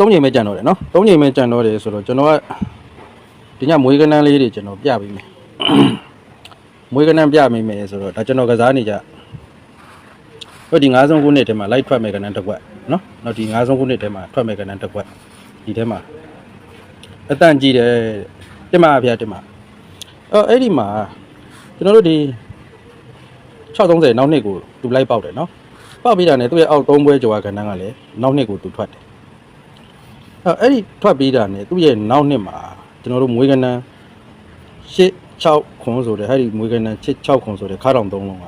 ၃ချိန်ပဲကြံတော့တယ်နော်၃ချိန်ပဲကြံတော့တယ်ဆိုတော့ကျွန်တော်ကဒီညမွေးကနန်းလေးတွေကျွန်တော်ပြပေးမယ်မွေးကနန်းပြမိမယ်ဆိုတော့ဒါကျွန်တော်ကစားနေကြဟိုဒီ9ဆုံးခုနှစ်ထဲမှာလိုက်ထွက်မဲ့ကနန်းတစ်ခွက်နော်နောက်ဒီ9ဆုံးခုနှစ်ထဲမှာထွက်မဲ့ကနန်းတစ်ခွက်ဒီထဲမှာအတန်ကြည့်တယ်တင်ပါဗျာတင်ပါအော်အဲ့ဒီမှာကျွန်တော်တို့ဒီ630နောက်နှစ်ကိုသူလိုက်ပေါက်တယ်နော်ပေါက်ပြီးတာနဲ့သူ့ရဲ့အောက်3ပွဲကျော်ကကနန်းကလည်းနောက်နှစ်ကိုသူထွက်တယ် အဲ့အဲ့ဒီထွက်ပြီးတာနဲ့သူ့ရဲ့နောက်နှစ်မှာကျွန်တော်တို့မွေးကနန်းရှစ်6ခွန်ဆိုတဲ့အဲ့ဒီမွေးကနန်းရှစ်6ခွန်ဆိုတဲ့ခါတောင်သုံးလုံးက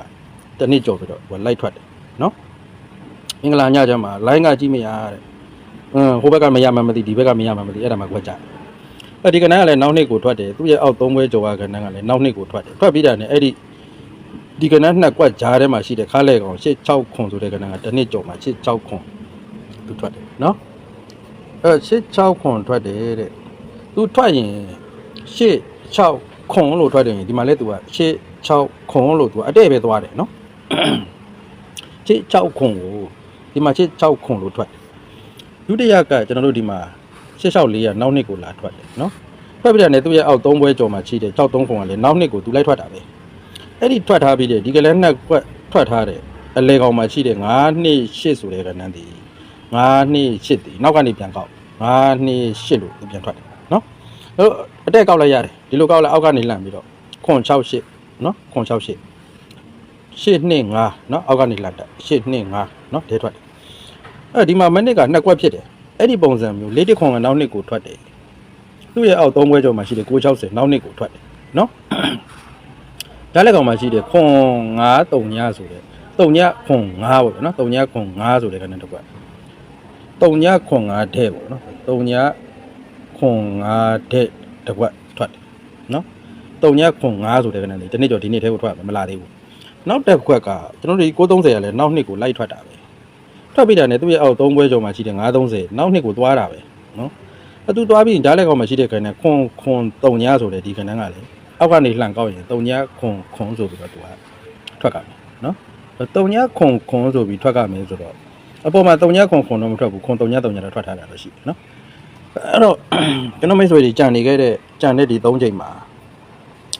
တစ်နှစ်ကျော်ပြီးတော့ဟိုလိုက်ထွက်တယ်နော်အင်္ဂလာညကျမှလိုင်းကကြည့်မရတဲ့အင်းဟိုဘက်ကမရမှမသိဒီဘက်ကမရမှမသိအဲ့ဒါမှကွက်ကြတယ်အဲ့ဒီကနန်းကလည်းနောက်နှစ်ကိုထွက်တယ်သူ့ရဲ့အောက်သုံးပွဲကျော်ကကနန်းကလည်းနောက်နှစ်ကိုထွက်တယ်ထွက်ပြီးတာနဲ့အဲ့ဒီဒီကနန်းနှစ်ကွက်ကြားထဲမှာရှိတဲ့ခါလဲကောင်ရှစ်6ခွန်ဆိုတဲ့ကနန်းကတစ်နှစ်ကျော်မှရှစ်6ခွန်သူထွက်တယ်နော် အဲရှစ်6ခွန်ထွက်တယ်တဲ့သူထွက်ရင်ရှစ်6ခွန်လို့ထွက်တယ်ရင်ဒီမှာလဲသူကရှစ်6ခွန်လို့သူကအတဲ့ပဲသွားတယ်နော်ရှစ်6ခွန်ကိုဒီမှာရှစ်6ခွန်လို့ထွက်တယ်ဒုတိယကကျွန်တော်တို့ဒီမှာရှစ်6လေးကနောက်နှစ်ကိုလာထွက်တယ်နော်ထွက်ပြီးတော့ねသူရဲ့အောက်3ဘွဲကျော်မှာချိတယ်6 3ခွန်ကလည်းနောက်နှစ်ကိုသူလိုက်ထွက်တာပဲအဲ့ဒီထွက်ထားပြီးတဲ့ဒီကလည်းနှစ်ကွက်ထွက်ထားတဲ့အလေကောင်မှာချိတယ်9နှစ်8ဆိုတဲ့ကဏ္ဍတည် 9နှစ်8တည်နောက်ကနေပြန်ကောက်ငါးနှစ်ရှစ်လို့ပြန်ထွက်တယ်နော်အဲ့တော့အတက်ကောက်လိုက်ရတယ်ဒီလိုကောက်လိုက်အောက်ကနေလှမ်းပြီးတော့ခွန်6ရှစ်နော်ခွန်6ရှစ်ရှစ်နှစ်5နော်အောက်ကနေလှမ်းတက်ရှစ်နှစ်5နော်တဲထွက်တယ်အဲ့ဒီမှာမနစ်ကနှစ်ကွက်ဖြစ်တယ်အဲ့ဒီပုံစံမျိုးလေးတစ်ခွန်ကနောက်နှစ်ကိုထွက်တယ်သူ့ရဲ့အောက်သုံးဘွဲကျော်မှာရှိတယ်660နောက်နှစ်ကိုထွက်တယ်နော်ဓာတ်လက်ကောင်မှာရှိတယ်ခွန်9 3ညဆိုတဲ့3ညခွန်9ပေါ့နော်3ညခွန်9ဆိုတဲ့ကနေတစ်ကွက် တုံညခွန်ငါတဲ့ပေါ့နော်တုံညခွန်ငါတဲ့တကွက်ထွက်တယ်နော်တုံညခွန်ငါဆိုတဲ့ကနေဒီနေ့ကျော်ဒီနေ့ထဲကိုထွက်မလာသေးဘူးနောက်တစ်ခွက်ကကျွန်တော်တို့ဒီ930ရလဲနောက်နှစ်ကိုလိုက်ထွက်တာပဲထွက်ပြီးတာနဲ့သူ့ရဲ့အောက်3ဘွဲကျော်မှာရှိတဲ့930နောက်နှစ်ကိုသွားတာပဲနော်အတူသွားပြီးဓာတ်လက်ကောင်မှာရှိတဲ့ခဏခွန်ခွန်တုံညဆိုတဲ့ဒီခဏကလည်းအောက်ကနေလှန်ကောက်ရင်တုံညခွန်ခွန်ဆိုပြီးတော့သူကထွက်ကြမယ်နော်တုံညခွန်ခွန်ဆိုပြီးထွက်ကြမယ်ဆိုတော့ အပေါ်မှာ3ညခွန်ခွန်တော့မထွက်ဘူးခွန်3ည3ညတော့ထွက်ထားတာတော့ရှိတယ်နော်အဲ့တော့ကျွန်တော်မိတ်ဆွေတွေကြံနေခဲ့တဲ့ကြံတဲ့ဒီ3ချိန်မှာ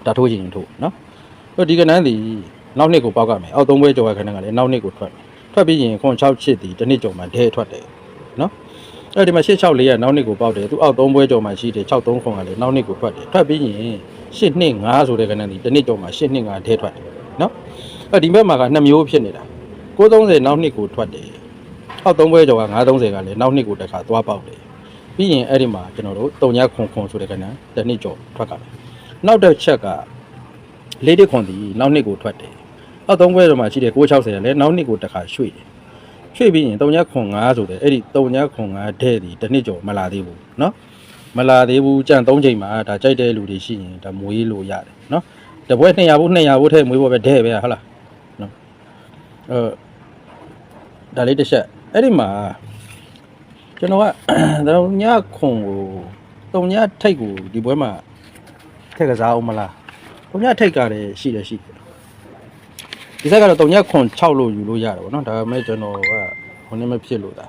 ဒါထိုးချင်ရင်ထိုးနော်အဲ့ဒီကနန်းဒီနောက်နှစ်ကိုပေါက်ကမယ်အောက်3ဘွဲကျော်ခဏကလည်းနောက်နှစ်ကိုထွက်မယ်ထွက်ပြီးရင်ခွန်6ချစ်ဒီတစ်နှစ်ကျော်မှဒဲထွက်တယ်နော်အဲ့ဒီမှာ8 6လေးကနောက်နှစ်ကိုပေါက်တယ်သူအောက်3ဘွဲကျော်မှရှိတယ်6 3ခွန်ကလည်းနောက်နှစ်ကိုထွက်တယ်ထွက်ပြီးရင်8နှစ်5ဆိုတဲ့ကနန်းဒီတစ်နှစ်ကျော်မှ8နှစ်5ဒဲထွက်တယ်နော်အဲ့ဒီဘက်မှာက2မျိုးဖြစ်နေတာ930နောက်နှစ်ကိုထွက်တယ် အောက်သုံးဘွဲကျော်က930ကလည်းနောက်နှစ်ကိုတစ်ခါသွားပေါက်တယ်ပြီးရင်အဲ့ဒီမှာကျွန်တော်တို့တုံညခွန်ခွန်ဆိုတဲ့ကဏ္ဍတစ်နှစ်ကျော်ထွက်ကြတယ်နောက်တစ်ချက်ကလေးတစ်ခွန်ဒီနောက်နှစ်ကိုထွက်တယ်အောက်သုံးဘွဲကျော်မှာရှိတဲ့960ကလည်းနောက်နှစ်ကိုတစ်ခါရွှေ့တယ်ရွှေ့ပြီးရင်တုံညခွန်9ဆိုတဲ့အဲ့ဒီတုံညခွန်9တဲ့ဒီတစ်နှစ်ကျော်မလာသေးဘူးเนาะမလာသေးဘူးကြံ3ချိန်မှာဒါကြိုက်တဲ့လူတွေရှိရင်ဒါမွေးလို့ရတယ်เนาะတပွဲ200ဘူး200ဘူးထဲမွေးဖို့ပဲတဲ့ပဲဟုတ်လားเนาะအဲဒါလေးတစ်ချက် အဲ့ဒီမှာကျွန်တော်ကတော့ညခွန်ကိုတုံညထိတ်ကိုဒီပွဲမှာထက်ကစားအောင်မလားတုံညထိတ်ကလည်းရှိတယ်ရှိတယ်ဒီဆက်ကတော့တုံညခွန်6လို့ယူလို့ရတယ်ဗောနော်ဒါပေမဲ့ကျွန်တော်ကဟိုနေ့မဖြစ်လို့ဒါ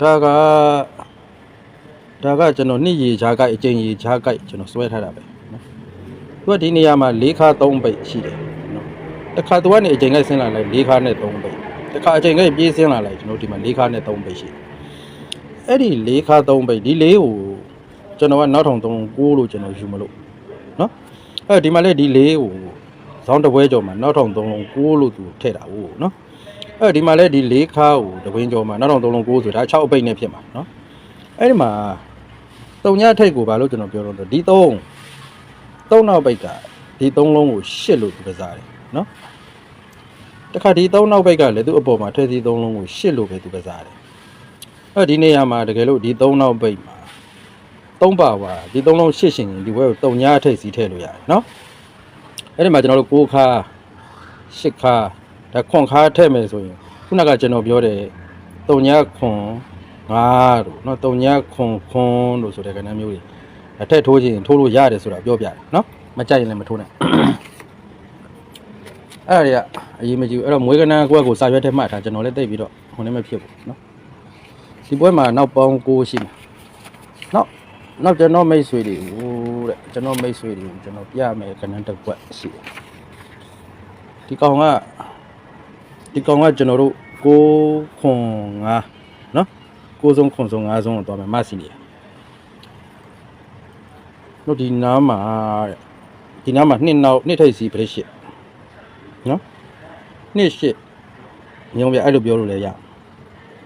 ဒါကဒါကကျွန်တော်နှစ်ရေချားကိုက်အကျဉ်ရေချားကိုက်ကျွန်တော်စွဲထားတာပဲနော်သူကဒီနေရာမှာ၄ခါ3ပိတ်ရှိတယ်နော်တစ်ခါသူကနေအကျဉ်ကိုက်ဆင်းလာလိုက်၄ခါနဲ့3ပိတ် တခါအချိန်ကပြေးဆင်းလာလိုက်ကျွန်တော်ဒီမှာ၄ခါနဲ့3ပိတ်ရှိတယ်အဲ့ဒီ၄ခါ3ပိတ်ဒီ၄ကိုကျွန်တော်ကနောက်ထောင်3 6လို့ကျွန်တော်ယူမလို့နော်အဲ့ဒီမှာလေဒီ၄ကိုဇောင်းတစ်ပွဲကျော်မှာနောက်ထောင်3လုံး6လို့သူထည့်တာဟုတ်နော်အဲ့ဒီမှာလေဒီ၄ခါကိုတပွင်းကျော်မှာနောက်ထောင်3လုံး6ဆိုဒါ6အပိတ်နဲ့ဖြစ်မှာနော်အဲ့ဒီမှာတုံညထိတ်ကိုဘာလို့ကျွန်တော်ပြောတော့ဒီ3 3နောက်ပိတ်ကဒီ3လုံးကို8လို့သူကစားတယ်နော် တခါဒီသုံးနောက်ဘက်ကလည်းသူ့အပေါ်မှာထည့်စီသုံးလုံးကိုရှစ်လို့ပဲသူကစားတယ်အဲဒီနေရာမှာတကယ်လို့ဒီသုံးနောက်ဘက်မှာသုံးပါပါဒီသုံးလုံးရှစ်ရှင်ရင်ဒီဘက်ကိုတုံညာထိတ်စီထည့်လို့ရတယ်နော်အဲ့ဒီမှာကျွန်တော်တို့6ခါ10ခါဒါခွန်ခါထည့်မယ်ဆိုရင်ခုနကကျွန်တော်ပြောတယ်တုံညာခွန်5တို့နော်တုံညာခွန်ခွန်တို့ဆိုတဲ့ကဏ္ဍမျိုးတွေအထက်ထိုးခြင်းထိုးလို့ရတယ်ဆိုတာပြောပြတယ်နော်မကြိုက်ရင်လည်းမထိုးနဲ့ အဲ့ဒါတွေကအရေးမကြီးဘူးအဲ့တော့မွေးကနန်းကွက်ကိုစာရွက်ထဲမှတ်ထားကျွန်တော်လည်းတိတ်ပြီးတော့ဟိုနေမဖြစ်ဘူးနော်ဒီပွဲမှာနောက်ပေါင်း6ရှိမှာနောက်နောက်ကျွန်တော်မိတ်ဆွေတွေဟိုတဲ့ကျွန်တော်မိတ်ဆွေတွေကိုကျွန်တော်ပြမယ်ကနန်းတစ်ကွက်ရှိတယ်ဒီကောင်ကဒီကောင်ကကျွန်တော်တို့ကိုခွန်ငါနော်ကိုစုံခွန်စုံငါစုံတော့သွားမယ်မဆီနေတို့ဒီနားမှာတဲ့ဒီနားမှာနှစ်နောက်နှစ်ထိပ်စီပြည့်ရှိတယ် နော်နှစ်ရှစ်ညုံပြအဲ့လိုပြောလို့လည်းရ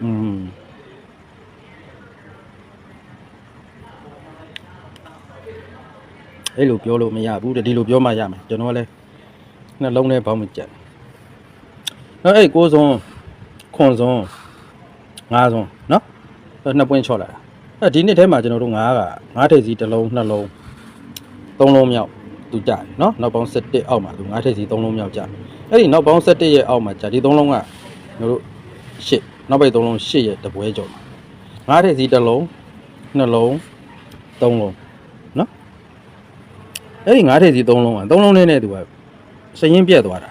อืมအဲ့လိုပြောလို့မရဘူးတဲ့ဒီလိုပြောမှရမယ်ကျွန်တော်ကလည်းနှလုံးထဲဘောင်းမကြက်နော်အဲ့ကိုစုံခွန်စုံငါးစုံနော်အဲ့နှစ်ပွင့်ချော့လာတာအဲ့ဒီနှစ်ထဲမှာကျွန်တော်တို့ငါးကငါးထိပ်စီတစ်လုံးနှစ်လုံးသုံးလုံးမြောက်သူကြတယ်နော်နောက်ပေါင်း7အောက်မှာသူငါးထိပ်စီသုံးလုံးမြောက်ကြ အဲ့ဒီနောက်ပေါင်း17ရဲ့အောက်မှာကြာဒီသုံးလုံးကကျွန်တော်တို့ရှစ်နောက်ပိတ်သုံးလုံးရှစ်ရဲ့တပွဲကျော်ငါးထည့်စီတစ်လုံးနှစ်လုံးသုံးလုံးနော်အဲ့ဒီငါးထည့်စီသုံးလုံးကသုံးလုံးနဲ့နဲ့သူကစရင်ပြက်သွားတာ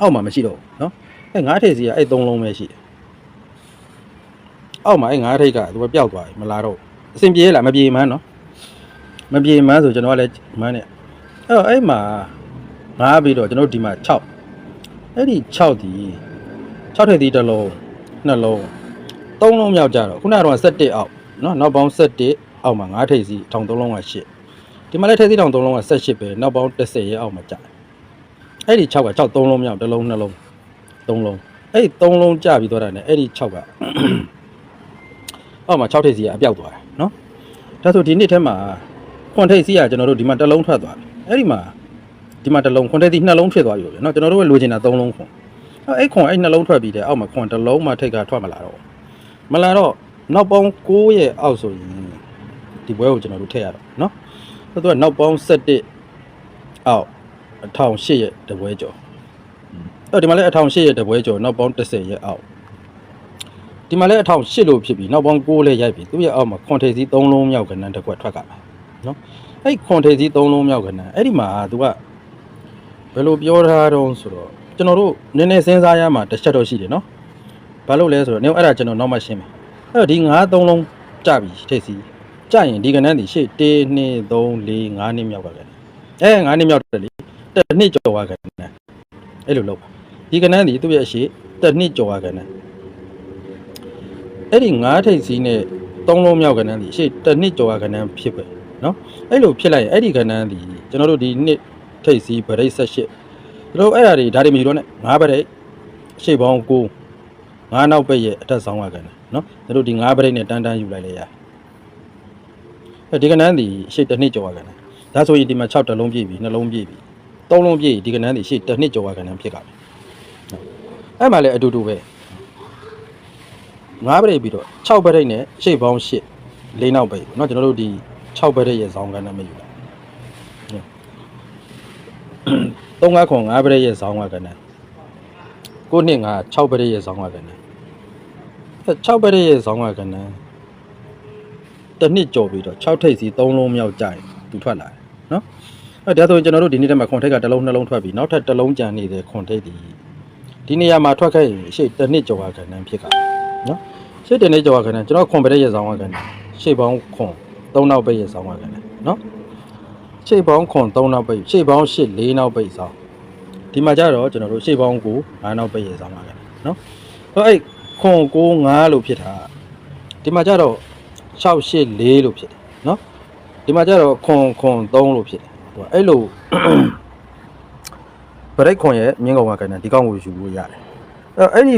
အောက်မှာမရှိတော့ဘူးနော်အဲ့ငါးထည့်စီကအဲ့သုံးလုံးပဲရှိတယ်အောက်မှာအဲ့ငါးထိတ်ကသူကပျောက်သွားပြီမလာတော့အဆင်ပြေလားမပြေမှန်းနော်မပြေမှန်းဆိုကျွန်တော်ကလည်းမှန်းနေအဲ့တော့အဲ့မှာငါးပြီးတော့ကျွန်တော်ဒီမှာ6 အဲ့ဒီ6ဒီ6ထက်ဒီတစ်လုံးနှစ်လုံးသုံးလုံးမြောက်ကြတော့ခုနကတော့17အောက်နော်နောက်ပေါင်း17အောက်မှာ9ထိပ်စီထောင်3လုံးက8ဒီမှာလည်းထိပ်စီထောင်3လုံးက18ပဲနောက်ပေါင်း10ရဲ့အောက်မှာကြအဲ့ဒီ6က6 3လုံးမြောက်တစ်လုံးနှစ်လုံးသုံးလုံးအဲ့ဒီ3လုံးကြပြီးသွားတာ ਨੇ အဲ့ဒီ6ကအောက်မှာ6ထိပ်စီကအပြောက်သွားတယ်နော်ဒါဆိုဒီနှစ်ထဲမှာခွန်ထိပ်စီကကျွန်တော်တို့ဒီမှာတစ်လုံးထွက်သွားတယ်အဲ့ဒီမှာ ဒီမှာတစ်လုံးခွန်တဲ့ဒီနှလုံးဖြစ်သွားပြီပေါ့ဗျာနော်ကျွန်တော်တို့ကလိုချင်တာသုံးလုံးခွန်အဲ့ခွန်အဲ့နှလုံးထွက်ပြီးတဲ့အောက်မှာခွန်တစ်လုံးမှထိတ်ကထွက်မလာတော့မလာတော့နောက်ပေါင်း9ရဲ့အောက်ဆိုရင်ဒီပွဲကိုကျွန်တော်တို့ထည့်ရတော့နော်ဆိုတော့နောက်ပေါင်း7အောက်1008ရဲ့တပွဲကျော်အဲ့ဒီမှာလည်း1008ရဲ့တပွဲကျော်နောက်ပေါင်း10ရဲ့အောက်ဒီမှာလည်း1008လို့ဖြစ်ပြီးနောက်ပေါင်း9လည်းရိုက်ပြီးသူ့ရဲ့အောက်မှာခွန်ထိပ်စီ3လုံးမြောက်ကဏ္ဍတစ်ခွက်ထွက်ကလာနော်အဲ့ခွန်ထိပ်စီ3လုံးမြောက်ကဏ္ဍအဲ့ဒီမှာ तू က ဘယ်လိုပြောထားတော့ဆိုတော့ကျွန်တော်တို့နည်းနည်းစဉ်းစားရမှာတစ်ချက်တော့ရှိတယ်နော်ဘာလို့လဲဆိုတော့နင်အဲ့ဒါကျွန်တော်နောက်မှရှင်းမယ်အဲ့တော့ဒီ9 3လုံးကြပြီထိတ်စီကြရင်ဒီကဏ္ဍဒီရှေ့1 2 3 4 5နှစ်မြောက်ကလည်းအဲ9နှစ်မြောက်တယ်လေတစ်နှစ်ကျော်သွားကဏ္ဍအဲ့လိုလုပ်ပါဒီကဏ္ဍဒီသူ့ရဲ့အရှိတစ်နှစ်ကျော်သွားကဏ္ဍအဲ့ဒီ9ထိတ်စီနဲ့3လုံးမြောက်ကဏ္ဍဒီရှေ့တစ်နှစ်ကျော်သွားကဏ္ဍဖြစ်ပဲနော်အဲ့လိုဖြစ်လိုက်ရင်အဲ့ဒီကဏ္ဍဒီကျွန်တော်တို့ဒီနှစ် ထိပ်စီးဗရိတ်78ကျွန်တော်အဲ့အရာတွေဒါတွေမြည်တော့နဲ့5ဗရိတ်ရှေ့ပေါင်း9 5နောက်ပိတ်ရဲ့အထက်ဆောင်ကကနန်းเนาะကျွန်တော်တို့ဒီ5ဗရိတ်နဲ့တန်းတန်းယူလိုက်လေရ အဲဒီကနန်းဒီရှေ့တစ်နှစ်ကျော်ရကန်ဒါဆိုရင်ဒီမှာ6တလုံးပြည့်ပြီနှလုံးပြည့်ပြီ3လုံးပြည့်ဒီကနန်းဒီရှေ့တစ်နှစ်ကျော်ရကန်ဖြစ်ကြပြီအဲ့မှာလည်းအတူတူပဲ9ပရိတ်ပြီးတော့6ပရိတ်နဲ့ရှေ့ပေါင်း8လေးနောက်ပဲเนาะကျွန်တော်တို့ဒီ6ပရိတ်ရဲ့ဇောင်းကန်နဲ့မယူတာ 3ငါခွန်9ပရိတ်ရဲ့ဇောင်းကန်နဲ့ကိုနှစ်ငါ6ပရိတ်ရဲ့ဇောင်းကန်နဲ့6ပရိတ်ရဲ့ဇောင်းကန်နဲ့တစ်နှစ်ကြော်ပြီးတော့6ထိပ်စီ3လုံးမြောက်ကြရင်သူထွက်လာတယ်နော်အဲ့ဒါဆိုရင်ကျွန်တော်တို့ဒီနေ့တည်းမှာခွန်ထိပ်ကတစ်လုံးနှလုံးထွက်ပြီးနောက်ထပ်တစ်လုံးကြံနေတဲ့ခွန်ထိပ်ဒီဒီနေရာမှာထွက်ခဲ့ရင်ရှေ့တစ်နှစ်ကြော်ကခဏန်းဖြစ်ကနော်ရှေ့တစ်နှစ်ကြော်ကခဏန်းကျွန်တော်ခွန်ပရက်ရဲ့ဆောင်ကခဏန်းရှေ့ပေါင်းခွန်3နောက်ပိတ်ရဲ့ဆောင်ကခဏန်းနော် ရှေ့ပေါင်းခွန်3နောက်ပိတ်ရှေ့ပေါင်း8 4နောက်ပိတ်ဆောင်ဒီမှာကျတော့ကျွန်တော်တို့ရှေ့ပေါင်းကို9နောက်ပိတ်ရေဆောင်ပါတယ်နော်အဲ့အဲ့ခွန်9 9လို့ဖြစ်တာဒီမှာကျတော့6 8 4လို့ဖြစ်တယ်နော်ဒီမှာကျတော့ခွန်ခွန်3လို့ဖြစ်တယ်ဟိုအဲ့လိုဗရိတ်ခွန်ရဲ့မြင်းကောင်ကခိုင်တာဒီကောင်ကိုယူလို့ရတယ်အဲ့အဲ့ဒီ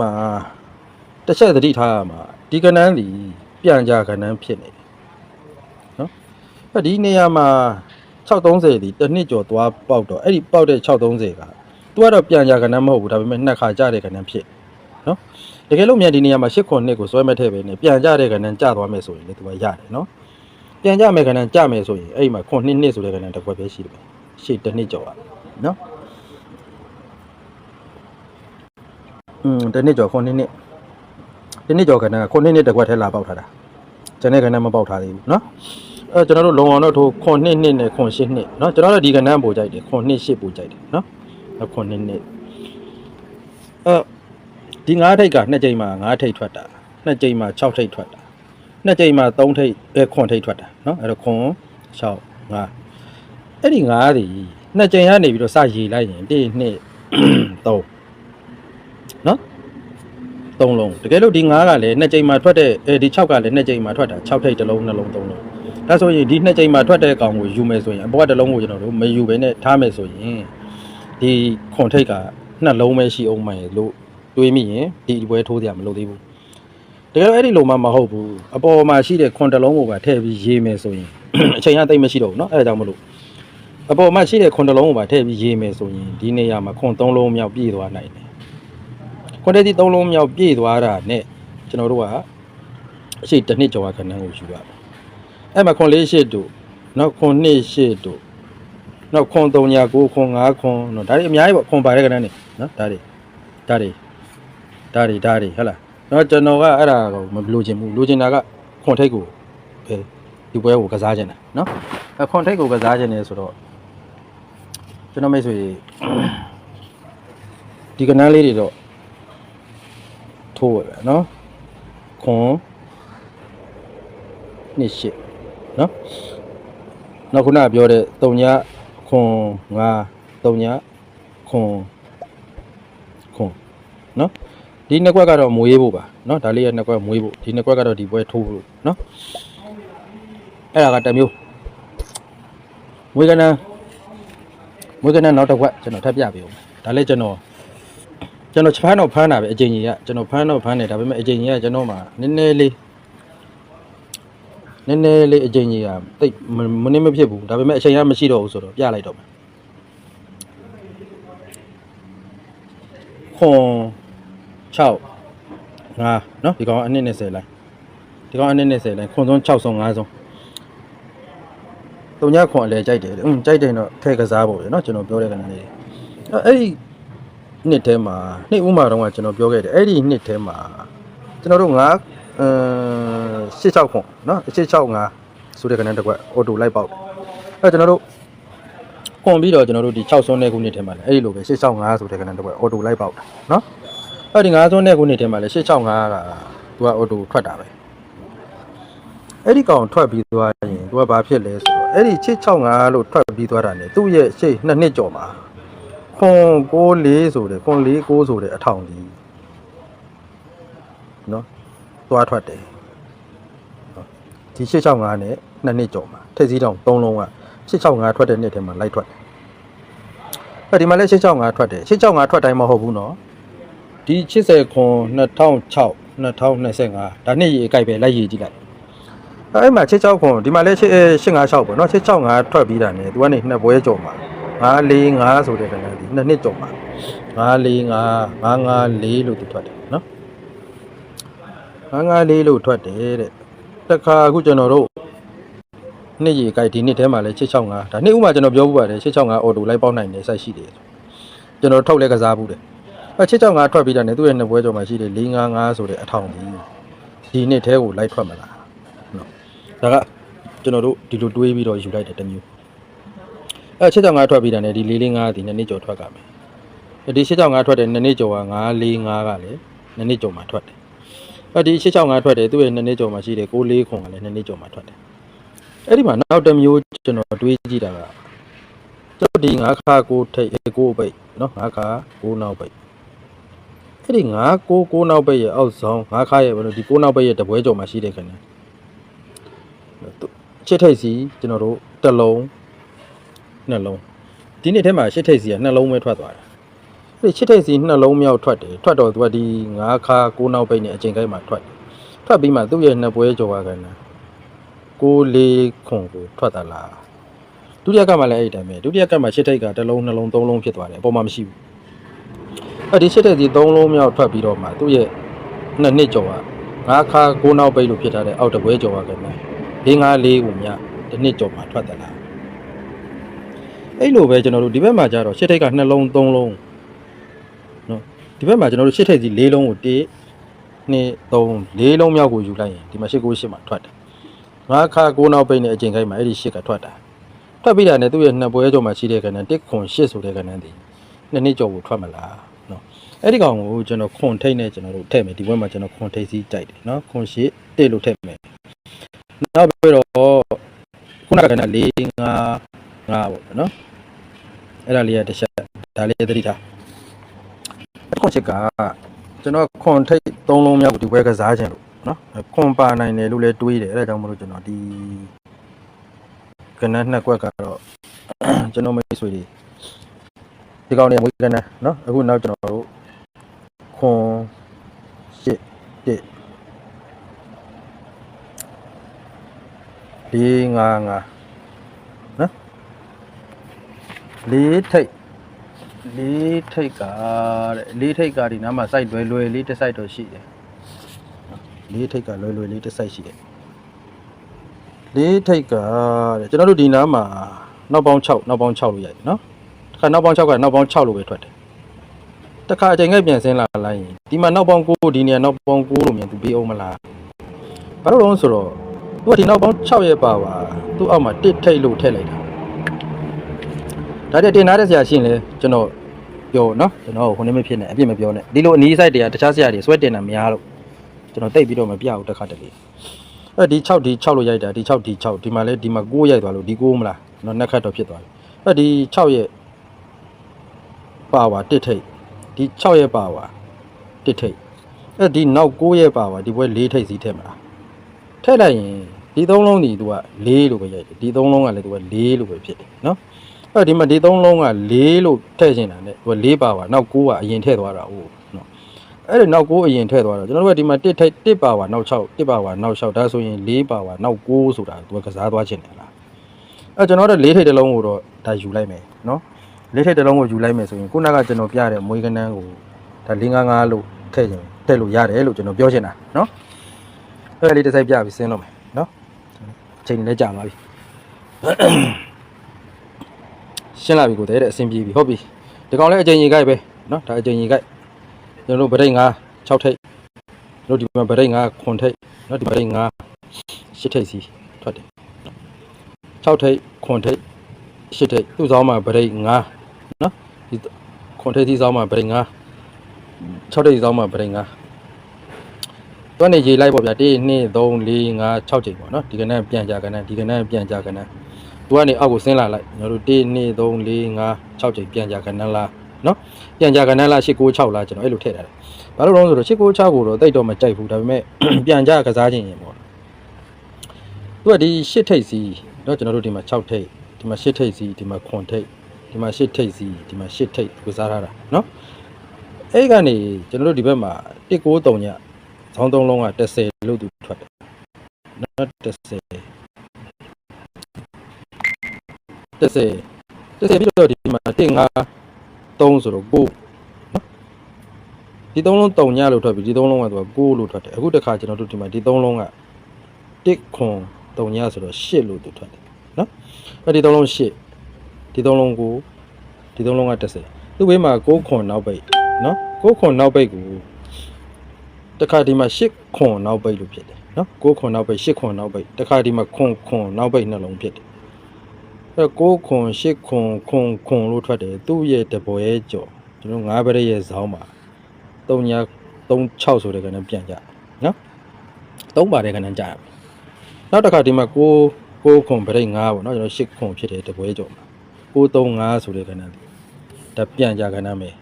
မှာတစ်ချက်သတိထားရမှာဒီကဏ္ဍလီပြန်ကြကဏ္ဍဖြစ်နေတယ် အဲ့ဒီနေရာမှာ630ဒီတစ်နှစ်ကျော်သွားပေါက်တော့အဲ့ဒီပေါက်တဲ့630ကသူကတော့ပြန်ကြကနန်းမဟုတ်ဘူးဒါပေမဲ့နှစ်ခါကြတဲ့ကနန်းဖြစ်နော်တကယ်လို့မြန်ဒီနေရာမှာ၈ခွန်နှစ်ကိုစွဲမဲ့ထည့်ပဲနဲ့ပြန်ကြတဲ့ကနန်းကြသွားမယ်ဆိုရင်လေသူကရတယ်နော်ပြန်ကြမယ်ကနန်းကြမယ်ဆိုရင်အဲ့ဒီမှာခွန်နှစ်နှစ်ဆိုတဲ့ကနန်းတစ်ခွက်ပဲရှိတယ်ရှေ့တစ်နှစ်ကျော်ပါနော်อืมတစ်နှစ်ကျော်ခွန်နှစ်နှစ်တစ်နှစ်ကျော်ကနန်းကခွန်နှစ်နှစ်တစ်ခွက်ထဲလာပေါက်ထားတာကျွန်내ကနန်းမပေါက်ထားသေးဘူးနော် အဲကျွန်တော်တို့လုံအောင်တော့ထိုးခွန်နှစ်နှစ်နဲ့ခွန်ရှစ်နှစ်နော်ကျွန်တော်တို့ဒီကဏ္ဍပို့ကြိုက်တယ်ခွန်နှစ်ရှစ်ပို့ကြိုက်တယ်နော်အဲ့ခွန်နှစ်နှစ်အဲ ဒီငါးထိတ်ကနှစ်ကြိမ်မှာငါးထိတ်ထွက်တာ နှစ်ကြိမ်မှာ6ထိပ်ထွက်တာနှစ်ကြိမ်မှာ3ထိပ်အဲခွန်ထိပ်ထွက်တာเนาะအဲ့တော့ခွန်6 5အဲ့ဒီ9ဒီနှစ်ကြိမ်ကနေပြီးတော့စရေလိုက်ရင်1 2 3เนาะသုံးလုံးတကယ်လို့ဒီ9ကလည်းနှစ်ကြိမ်မှာထွက်တဲ့အဲဒီ6ကလည်းနှစ်ကြိမ်မှာထွက်တာ6ထိပ်တစ်လုံးနှလုံးသုံးလုံး ဒါဆိုရင်ဒီနှစ်ကြိမ်မှာထွက်တဲ့ကောင်ကိုယူမယ်ဆိုရင်အပေါ်ကတစ်လုံးကိုကျွန်တော်တို့မယူဘဲနဲ့ထားမယ်ဆိုရင်ဒီခွန်ထိပ်ကနှစ်လုံးပဲရှိအောင်မယ်လို့တွေးမိရင်ဒီပွဲထိုးစရာမလိုသေးဘူးတကယ်လို့အဲ့ဒီလိုမှမဟုတ်ဘူးအပေါ်မှာရှိတဲ့ခွန်တစ်လုံးကိုပါထည့်ပြီးရေးမယ်ဆိုရင် အချိန်ကတိတ်မရှိတော့ဘူးเนาะအဲ့ဒါကြောင့်မလို့အပေါ်မှာရှိတဲ့ခွန်တစ်လုံးကိုပါထည့်ပြီးရေးမယ်ဆိုရင်ဒီနေရာမှာခွန်သုံးလုံးမြောက်ပြည့်သွားနိုင်တယ် ခွန်တဲ့ဒီသုံးလုံးမြောက်ပြည့်သွားတာနဲ့ကျွန်တော်တို့ကအရှိတစ်နှစ်ကျော်ခဏန်းကိုယူရမယ် အဲ့မှာခွန်လေးရှိတို့နော်ခွန်နှစ်ရှိတို့နော်ခွန်၃ညာ9ခွန်9ခွန်နော်ဒါတွေအများကြီးပေါ့ခွန်ပါတဲ့ကဏ္ဍနေနော်ဒါတွေဒါတွေဒါတွေဒါတွေဟုတ်လားနော်ကျွန်တော်ကအဲ့ဒါကိုမလိုချင်ဘူးလိုချင်တာကခွန်ထိတ်ကိုပဲဒီပွဲကိုကစားချင်တာနော်အခွန်ထိတ်ကိုကစားချင်တယ်ဆိုတော့ကျွန်တော်မိတ်ဆွေဒီကဏ္ဍလေးတွေတော့ထိုးရပဲနော်ခွန်နှစ်ရှစ် နော်နောက်ခုနကပြောတဲ့တုံညာခွန်ငါတုံညာခွန်ခွန်နော်ဒီနှစ်ခွက်ကတော့မွေးဖို့ပါနော်ဒါလေးရဲ့နှစ်ခွက်မွေးဖို့ဒီနှစ်ခွက်ကတော့ဒီပွဲထိုးဖို့နော်အဲ့ဒါကတစ်မျိုးမွေးကနန်းမွေးကနန်းနောက်တစ်ခွက်ကျွန်တော်ထပ်ပြပေးဦးဒါလေးကျွန်တော်ကျွန်တော်ချဖမ်းတော့ဖမ်းတာပဲအချိန်ကြီးကကျွန်တော်ဖမ်းတော့ဖမ်းတယ်ဒါပေမဲ့အချိန်ကြီးကကျွန်တော်မှနည်းနည်းလေး နည်းနည်းလေးအချိန်ကြီးကတိတ်မမနည်းမဖြစ်ဘူးဒါပေမဲ့အချိန်ကမရှိတော့ဘူးဆိုတော့ပြလိုက်တော့မယ်ခွန်6 5เนาะဒီကောင်အနည်း20လိုက်ဒီကောင်အနည်း20လိုက်ခွန်ဆုံး6ဆုံး5ဆုံးတုံညခွန်အလဲကြိုက်တယ်อืมကြိုက်တယ်တော့ထဲကစားဖို့ရเนาะကျွန်တော်ပြောတဲ့ကဏ္ဍလေးအဲ့ဒီ နှစ်ထဲမှာနှစ်ဥမာတော့ကကျွန်တော်ပြောခဲ့တယ်အဲ့ဒီနှစ်ထဲမှာကျွန်တော်တို့ငါအမ် 86ခွန်နော်165ဆိုတဲ့ကဏ္ဍတစ်ခွက်အော်တိုလိုက်ပေါက်အဲ့ကျွန်တော်တို့ကွန်ပြီးတော့ကျွန်တော်တို့ဒီ6ဆွန်းတဲ့ခုနှစ်ထဲမှာလည်းအဲ့ဒီလိုပဲ665ဆိုတဲ့ကဏ္ဍတစ်ခွက်အော်တိုလိုက်ပေါက်တာနော်အဲ့ဒီ9ဆွန်းတဲ့ခုနှစ်ထဲမှာလည်း665ကသူကအော်တိုထွက်တာပဲအဲ့ဒီကောင်ထွက်ပြီးသွားရင်သူကဘာဖြစ်လဲဆိုတော့အဲ့ဒီ665လို့ထွက်ပြီးသွားတာ ਨੇ သူ့ရဲ့ရှေ့နှစ်နှစ်ကျော်မှာခွန်94ဆိုတဲ့ခွန်46ဆိုတဲ့အထောင်ကြီးနော် သွားထွက်တယ်ဒီ665နဲ့နှစ်နှစ်ကျော်မှာထက်စည်းတောင်3လုံးက665ထွက်တဲ့နှစ်ထဲမှာလိုက်ထွက်တယ်အဲ့ဒီမှာလည်း665ထွက်တယ်665ထွက်တိုင်းမဟုတ်ဘူးနော်ဒီ80ခွန်2006 2025ဒါနှစ်ရေအကြိုက်ပဲလိုက်ရေးကြည့်လိုက်အဲ့မှာ669ခွန်ဒီမှာလည်း856ပေါ့နော်665ထွက်ပြီးတာ ਨੇ သူကနေနှစ်ပွဲကျော်မှာ945ဆိုတဲ့ခဏဒီနှစ်နှစ်ကျော်မှာ945 954လို့သူထွက်တယ် 954လို့ထွက်တယ်တဲ့တခါအခုကျွန်တော်တို့နှစ်ရေကြိုက်ဒီနှစ်ထဲမှာလဲ665ဒါနှစ်ဥမာကျွန်တော်ပြောပြပါတယ်665အော်တိုလိုက်ပေါက်နိုင်တယ်စိုက်ရှိတယ်ကျွန်တော်ထုတ်လဲကစားဘူးတယ်အဲ665ထွက်ပြီးတာနဲ့သူ့ရဲ့နှစ်ပွဲကျော်မှာရှိတယ်455ဆိုတဲ့အထောင်ဒီဒီနှစ်ထဲကိုလိုက်ထွက်မလားနော်ဒါကကျွန်တော်တို့ဒီလိုတွေးပြီးတော့ယူလိုက်တယ်တစ်မျိုးအဲ665ထွက်ပြီးတာနဲ့ဒီ445ဒီနှစ်နှစ်ကျော်ထွက်ကမယ်ဒီ665ထွက်တဲ့နှစ်နှစ်ကျော်က945ကလည်းနှစ်နှစ်ကျော်မှာထွက်တယ် အဲဒီ665ထွက်တယ်သူ့ရဲ့နှစ်နှစ်ကျော်မှာရှိတယ်94ခွန်ကလည်းနှစ်နှစ်ကျော်မှာထွက်တယ်အဲ့ဒီမှာနောက်တစ်မျိုးကျွန်တော်တွေးကြည့်တာကကျွန်တော်ဒီ9ခါ6ထိတ်6ပိတ်နော်9ခါ6နောက်ပိတ်အဲ့ဒီ9 6 6နောက်ပိတ်ရဲ့အောက်ဆောင်9ခါရဲ့ဘယ်လိုဒီ6နောက်ပိတ်ရဲ့တပွဲကျော်မှာရှိတယ်ခင်ဗျာချစ်ထိတ်စီကျွန်တော်တို့တစ်လုံးနှလုံးဒီနေ့ထဲမှာရှစ်ထိပ်စီကနှလုံးပဲထွက်သွားတာအဲ့ ဒီရှစ်ထိပ်စီနှလုံးမြောက်ထွက်တယ်ထွက်တော့သူကဒီငါးခါကိုးနောက်ပိတ်နဲ့အချိန်ကိုက်မှာထွက်တယ်ထွက်ပြီးမှသူ့ရဲ့နှစ်ပွဲကြော်ရကန်တာကိုလေးခွန်ကိုထွက်တာလားဒုတိယကမှလည်းအဲ့ဒီတိုင်းပဲဒုတိယကမှရှစ်ထိပ်ကတစ်လုံးနှလုံးသုံးလုံးဖြစ်သွားတယ်အပေါ်မှာမရှိဘူးအဲ့ဒီရှစ်ထိပ်စီသုံးလုံးမြောက်ထွက်ပြီးတော့မှသူ့ရဲ့နှစ်နှစ်ကြော်ကငါးခါကိုးနောက်ပိတ်လို့ဖြစ်ထားတဲ့အောက်တစ်ပွဲကြော်ရကန်တာလေးငါးလေးကိုမြတစ်နှစ်ကြော်မှာထွက်တာလားအဲ့လိုပဲကျွန်တော်တို့ဒီဘက်မှာကျတော့ရှစ်ထိတ်က2လုံး3လုံးနော် ဒီဘက်မှာကျွန်တော်တို့ရှစ်ထိတ်စီ4လုံးကို1 2 3 4လုံးမြောက်ကိုယူလိုက်ရင်ဒီမှာ8 9 8မှာထွက်တယ်ငါးခါ9နောက်ပိတ်နဲ့အချိန်ခိုင်းမှာအဲ့ဒီ8ကထွက်တာထွက်ပြီးတာနဲ့သူ့ရဲ့နှစ်ပွဲကျော်မှာရှိတဲ့ကဏ္ဍ1ခွန်8ဆိုတဲ့ကဏ္ဍဒီနှစ်နှစ်ကျော်ကိုထွက်မလားနော်အဲ့ဒီကောင်ကိုကျွန်တော်ခွန်ထိတ်နဲ့ကျွန်တော်တို့ထည့်မယ်ဒီဘက်မှာကျွန်တော်ခွန်ထိတ်စီကြိုက်တယ်နော်ခွန်ရှိတစ်လို့ထည့်မယ်နောက်ပြီးတော့ခုနကက၄၅၅ပေါ့နော်အဲ့ဒါလေးကတစ်ချက်ဒါလေးသတိထား ခွန်ချစ်ကကျွန်တော်ခွန်ထိတ်သုံးလုံးမြောက်ဒီဝဲကစားခြင်းလို့နော်ခွန်ပါနိုင်တယ်လို့လည်းတွေးတယ်အဲ့ဒါကြောင့်မလို့ကျွန်တော်ဒီကနန်းနှစ်ကွက်ကတော့ကျွန်တော်မိတ်ဆွေတွေဒီကောင်တွေမွေးကနန်းနော်အခုနောက်ကျွန်တော်တို့ခွန်ရှစ်တစ်၄၅၅နော်၄ထိတ် လေးထိတ်ကတဲ့လေးထိတ်ကဒီနားမှာစိုက်လွယ်လွယ်လေးတစ်စိုက်တော့ရှိတယ်လေးထိတ်ကလွယ်လွယ်လေးတစ်စိုက်ရှိတယ်လေးထိတ်ကတဲ့ကျွန်တော်တို့ဒီနားမှာနောက်ပေါင်း6နောက်ပေါင်း6လို့ရတယ်နော်တစ်ခါနောက်ပေါင်း6ကနောက်ပေါင်း6လို့ပဲထွက်တယ်တစ်ခါအချိန်ငယ်ပြန်ဆင်းလာလိုက်ရင်ဒီမှာနောက်ပေါင်း9ဒီနေရာနောက်ပေါင်း9လို့မြန်သူပြေးအောင်မလားဘာလို့လဲဆိုတော့သူကဒီနောက်ပေါင်း6ရဲ့ပါပါသူ့အောက်မှာတစ်ထိတ်လို့ထည့်လိုက်တာ ဒါတည်းတင်ထားတဲ့ဆရာရှင်းလဲကျွန်တော်ပြောနော်ကျွန်တော်ခုနေမဖြစ်နဲ့အပြစ်မပြောနဲ့ဒီလိုအနီးဆိုင်တွေကတခြားဆရာတွေဆွဲတင်တာများလို့ကျွန်တော်တိတ်ပြီးတော့မပြဘူးတစ်ခါတလေအဲဒီ6ဒီ6လို့ရိုက်တာဒီ6ဒီ6ဒီမှာလဲဒီမှာ9ရိုက်သွားလို့ဒီ9မလားနော်နှစ်ခတ်တော့ဖြစ်သွားပြီအဲဒီ6ရဲ့ပါပါတစ်ထိတ်ဒီ6ရဲ့ပါပါတစ်ထိပ်အဲ့ဒီနောက်9ရဲ့ပါပါဒီဘွဲ4ထိပ်စီထည့်မလားထည့်လိုက်ရင်ဒီသုံးလုံးဒီ तू က4လို့ပဲရိုက်တယ်ဒီသုံးလုံးကလည်း तू က4လို့ပဲဖြစ်တယ်နော် အဲ့ဒီမှာဒီသုံးလုံးက၄လို့ထည့်ခြင်းတာ ਨੇ ဟို၄ပါပါနောက်၉ကအရင်ထည့်သွားတာဟုတ်နော်အဲ့ဒီနောက်၉အရင်ထည့်သွားတာကျွန်တော်တို့ကဒီမှာ1ထည့်1ပါပါနောက်6 1ပါပါနောက်6ဒါဆိုရင်၄ပါပါနောက်9ဆိုတာသူကကစားသွားခြင်းတယ်လားအဲ့ကျွန်တော်တို့၄ထည့်တစ်လုံးကိုတော့ဒါယူလိုက်မယ်နော်၄ထည့်တစ်လုံးကိုယူလိုက်မယ်ဆိုရင်ခုနကကျွန်တော်ပြတဲ့မွေးကနန်းကိုဒါ555လို့ထည့်ခြင်းထည့်လို့ရတယ်လို့ကျွန်တော်ပြောချင်တာနော်အဲ့ဒီတစ်စိုက်ပြပြီးဆင်းလို့မယ်နော်ချိန်လည်းကြာသွားပြီ ရှင်းလာပြီကိုတဲ့တဲ့အဆင်ပြေပြီဟုတ်ပြီဒီကောင်လည်းအချိန်ကြီးကြိုက်ပဲเนาะဒါအချိန်ကြီးကြိုက်ကျွန်တော်တို့ဗရိတ်5 6ထိပ်တို့ဒီမှာဗရိတ်5ခွန်ထိပ်เนาะဒီဗရိတ်5 8ထိပ်စီထွက်တယ်6ထိပ်ခွန်ထိပ်8ထိပ်သူ့ဆောင်မှာဗရိတ်5 နော်ဒီခွန်ထိပ်သီးဆောင်မှာဗရိတ်5 6ထိပ်ဆောင်မှာဗရိတ်5တွန်းနေရေးလိုက်ပေါ့ဗျာ1 2 3 4 5 6ချိန်ပေါ့နော်ဒီကနေ့ပြန်ကြကနေ့ဒီကနေ့ပြန်ကြကနေ့ သူကနေအောက်ကိုဆင်းလာလိုက်ကျွန်တော်တို့1 2 3 4 5 6ချိန်ပြန်ကြခဏလားနော်ပြန်ကြခဏလား696လားကျွန်တော်အဲ့လိုထည့်ထားတယ်ဘာလို့လဲဆိုတော့696ကိုတော့တိတ်တော့မကြိုက်ဘူးဒါပေမဲ့ပြန်ကြကစားခြင်းရင်ပေါ့သူကဒီ6ထိပ်စီတော့ကျွန်တော်တို့ဒီမှာ6ထိပ်ဒီမှာ6ထိပ်စီဒီမှာ9ထိပ်ဒီမှာ6ထိပ်စီဒီမှာ6ထိပ်ကစားထားတာနော်အဲ့ကနေကျွန်တော်တို့ဒီဘက်မှာ193ညဇောင်းသုံးလုံးက10လို့သူထွက်တယ်နော်10 30 30ပြီးတော့ဒီမှာ153ဆိုတော့9ဒီ3လုံးတုံညလို့ထွက်ပြီဒီ3လုံးကသူက9လို့ထွက်တယ်အခုတခါကျွန်တော်တို့ဒီမှာဒီ3လုံးက1ခွန်တုံညဆိုတော့8လို့သူထွက်တယ်နော်အဲ့ဒီ3လုံး8ဒီ3လုံး9ဒီ3လုံးက30သူ့ဘေးမှာ9ခွန်နောက်ပိတ်နော်9ခွန်နောက်ပိတ်ကိုတခါဒီမှာ8ခွန်နောက်ပိတ်လို့ဖြစ်တယ်နော်9ခွန်နောက်ပိတ်8ခွန်နောက်ပိတ်တခါဒီမှာခွန်ခွန်နောက်ပိတ်နှလုံးဖြစ်တယ် 6ခွန်8ခွန်ခွန်ခွန်လို့ထွက်တယ်သူ့ရဲ့တဘောရဲ့ကြော်ကျွန်တော်9ဘရက်ရဲ့ဇောင်းမှာ3ည36ဆိုတဲ့ကနေပြန်ကြနော်3ပါတဲ့ကနေကြရမယ်နောက်တစ်ခါဒီမှာ6 6ခွန်ဗရိတ်9ပေါ့နော်ကျွန်တော်8ခွန်ဖြစ်တယ်တပွဲကြော်မှာ635ဆိုတဲ့ကဏ္ဍဒါပြန်ကြကဏ္ဍမယ်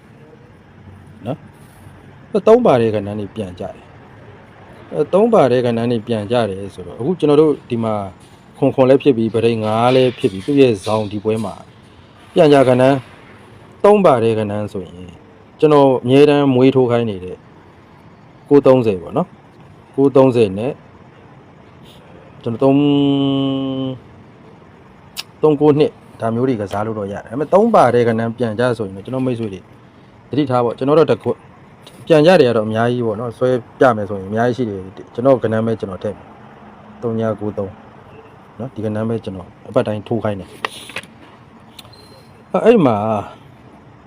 နော်အဲ3ပါတဲ့ကဏ္ဍนี่ပြန်ကြတယ်အဲ3ပါတဲ့ကဏ္ဍนี่ပြန်ကြတယ်ဆိုတော့အခုကျွန်တော်တို့ဒီမှာ ခွန်ခွန်လည်းဖြစ်ပြီးဗရိတ်9လည်းဖြစ်ပြီးသူ့ရဲ့ဇောင်းဒီပွဲမှာပြန်ကြကဏ္ဍ3ပါတဲ့ကဏ္ဍဆိုရင်ကျွန်တော်အမြဲတမ်းမွေးထိုးခိုင်းနေတဲ့630ပေါ့နော်630နဲ့ကျွန်တော်3 39နှစ်ဒါမျိုးတွေကစားလို့တော့ရတယ်ဒါပေမဲ့3ပါတဲ့ကဏ္ဍပြန်ကြဆိုရင်တော့ကျွန်တော်မိတ်ဆွေတွေတတိထားပေါ့ကျွန်တော်တို့တကွပြန်ကြတယ်ကတော့အများကြီးပေါ့နော်ဆွဲပြမယ်ဆိုရင်အများကြီးရှိတယ်ကျွန်တော်ကဏ္ဍပဲကျွန်တော်ထည့်မယ်3993 နော်ဒီကဏ္ဍပဲကျွန်တော်အပတ်တိုင်းထိုးခိုင်းတယ်အဲ့အဲ့မှာ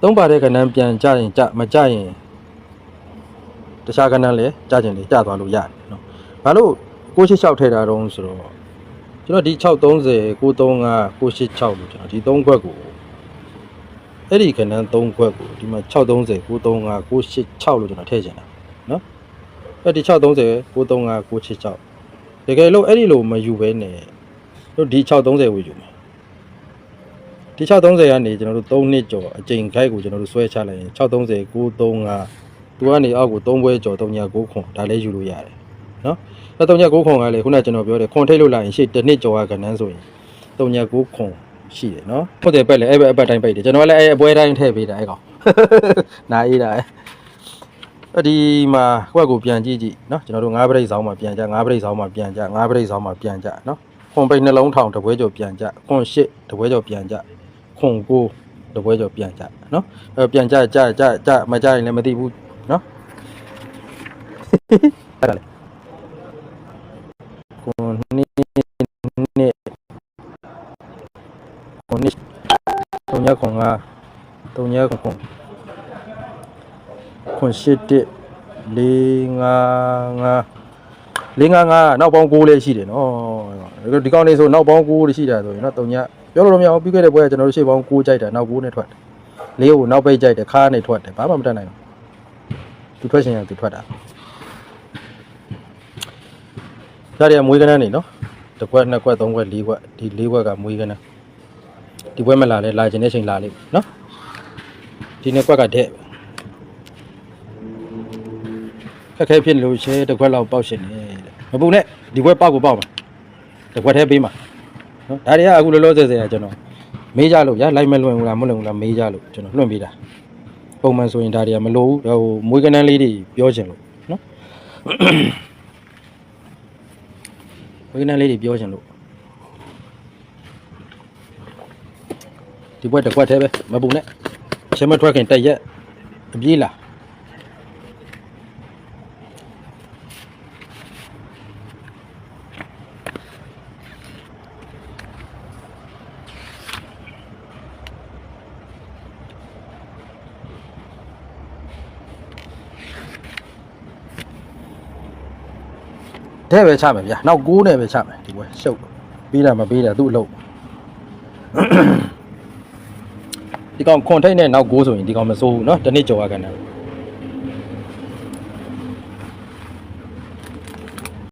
3ပါတဲ့ကဏ္ဍပြန်ကြရင်ကြမကြရင်တခြားကဏ္ဍလည်းကြကျင်လေကြသွားလို့ရတယ်နော်ဘာလို့686ထည့်တာတော့ဆိုတော့ကျွန်တော်ဒီ630 935 986လို့ကျွန်တော်ဒီ3ခွက်ကိုအဲ့ဒီခဏန်း3ခွက်ကိုဒီမှာ630 935 986လို့ကျွန်တော်ထည့်ချင်တာနော်အဲ့ဒီ630 935 986တကယ်လို့အဲ့ဒီလိုမယူဘဲနဲ့ တို့ဒီ630ကိုယူမယ်ဒီ630ကနေကျွန်တော်တို့3နှစ်ကျော်အချိန်ခိုက်ကိုကျွန်တော်တို့ဆွဲချလိုက်ရင်630 935သူကနေအောက်ကို3ဘွဲကျော်396ခွန်ဒါလည်းယူလို့ရတယ်နော်အဲ့396ခွန်ကလည်းခုနကကျွန်တော်ပြောတယ်ခွန်ထိတ်လို့လာရင်ရှေ့တစ်နှစ်ကျော်ကခဏန်းဆိုရင်396ခွန်ရှိတယ်နော်ဟုတ်တယ်ပက်လေအဲ့ဘက်အပတ်တိုင်းပိတ်တယ်ကျွန်တော်လည်းအဲ့အပွဲတိုင်းထည့်ပေးတာအဲ့ကောင်နာအေးတာအဲ့ဒီမှာခွက်ကိုပြန်ကြည့်ကြည့်နော်ကျွန်တော်တို့၅ပရိတ်ဆောင်မှာပြန်ကြ၅ပရိတ်ဆောင်မှာပြန်ကြ၅ပရိတ်ဆောင်မှာပြန်ကြနော် ခွန်ပိတ်နှလုံးထောင်တပွဲကျော်ပြန်ကြခွန်ရှစ်တပွဲကျော်ပြန်ကြခွန်ကိုတပွဲကျော်ပြန်ကြနော်အဲ့ပြန်ကြကြကြကြမကြရင်လည်းမသိဘူးနော်အဲ့ဒါလေခွန်နှစ်နှစ်ခွန်နှစ်တုံညခွန်ကတုံညခွန်ခွန်ခွန်ရှစ်တစ်လေးငါငါ လေးငါငါနောက်ပေါင်း9လေးရှိတယ်နော်ဒီကောင်လေးဆိုနောက်ပေါင်း9လေးရှိတာဆိုရင်နော်တုံညပြောလို့တော့မရအောင်ပြီးခဲ့တဲ့ပွဲကကျွန်တော်တို့ရှေ့ပေါင်း9ကြိုက်တယ်နောက်9နဲ့ထွက်တယ်လေးကိုနောက်ပိတ်ကြိုက်တယ်ခါနဲ့ထွက်တယ်ဘာမှမတတ်နိုင်ဘူးသူထွက်ရှင်ရသူထွက်တာဒါတွေကမွေးကနန်းနေနော်တစ်ခွက်နှစ်ခွက်သုံးခွက်လေးခွက်ဒီလေးခွက်ကမွေးကနန်းဒီပွဲမလာလဲလာခြင်းတဲ့ချိန်လာလိမ့်မယ်နော်ဒီနှစ်ခွက်ကတဲ့ခက်ခဲဖြစ်နေလို့ရှဲတစ်ခွက်လောက်ပေါက်ရှင်နေတဲ့ မပူနဲ့ဒီခွက်ပေါက်ကိုပေါက်မှာတစ်ခွက်ထဲပေးမှာနော်ဒါတွေကအခုလောလောဆယ်ဆယ်ကကျွန်တော်မေးကြလို့ဗျာလိုက်မလွင်ဘူးလားမလွင်ဘူးလားမေးကြလို့ကျွန်တော်လွှင့်ပေးတာပုံမှန်ဆိုရင်ဒါတွေကမလိုဘူးဟိုမွေးကနန်းလေးတွေပြောချင်လို့နော်ဝေးနန်းလေးတွေပြောချင်လို့ဒီဘက်တစ်ခွက်သေးပဲမပူနဲ့ချင်းမထွက်ခင်တက်ရက်အပြေးလာ တဲ့ပဲချမယ်ဗျာနောက်9နဲ့ပဲချမယ်ဒီဘွဲရှုပ်ပြီးတာမပြီးတာသူ့အလုပ်ဒီကောင်ခွန်ထိတ်နဲ့နောက်9ဆိုရင်ဒီကောင်မစိုးဘူးเนาะတနစ်ကြော်ရကန်တယ်